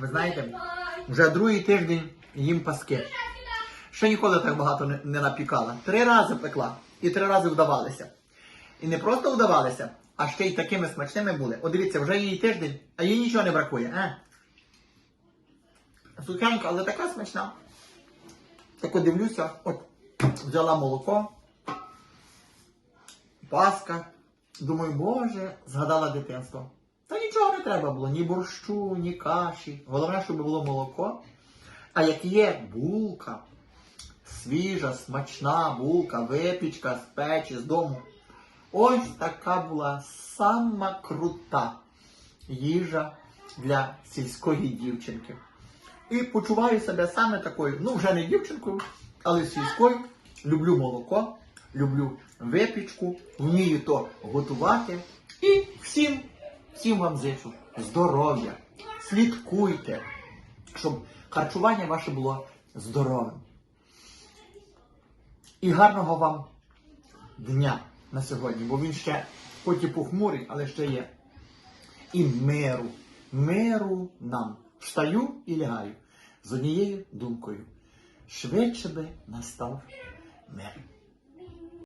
Ви знаєте, вже другий тиждень їм паски. Ще ніколи так багато не, напікала. Три рази пекла і три рази вдавалися. І не просто вдавалися, а ще й такими смачними були. От дивіться, вже їй тиждень, а їй нічого не бракує. Е? Сухенька, але така смачна. Так от дивлюся, от взяла молоко, паска. Думаю, боже, згадала дитинство. Та нічого не треба було, ні борщу, ні каші. Головне, щоб було молоко. А як є булка, свіжа, смачна булка, випічка з печі, з дому. Ось така була сама крута їжа для сільської дівчинки. І почуваю себе саме такою, ну вже не дівчинкою, але сільською. Люблю молоко, люблю випічку, вмію то готувати. І всім, всім вам зичу здоров'я. Слідкуйте, щоб харчування ваше було здоровим. І гарного вам дня на сьогодні, бо він ще хоч і похмурий, але ще є. І миру, миру нам. Встаю і лягаю з однією думкою. Швидше би настав мир.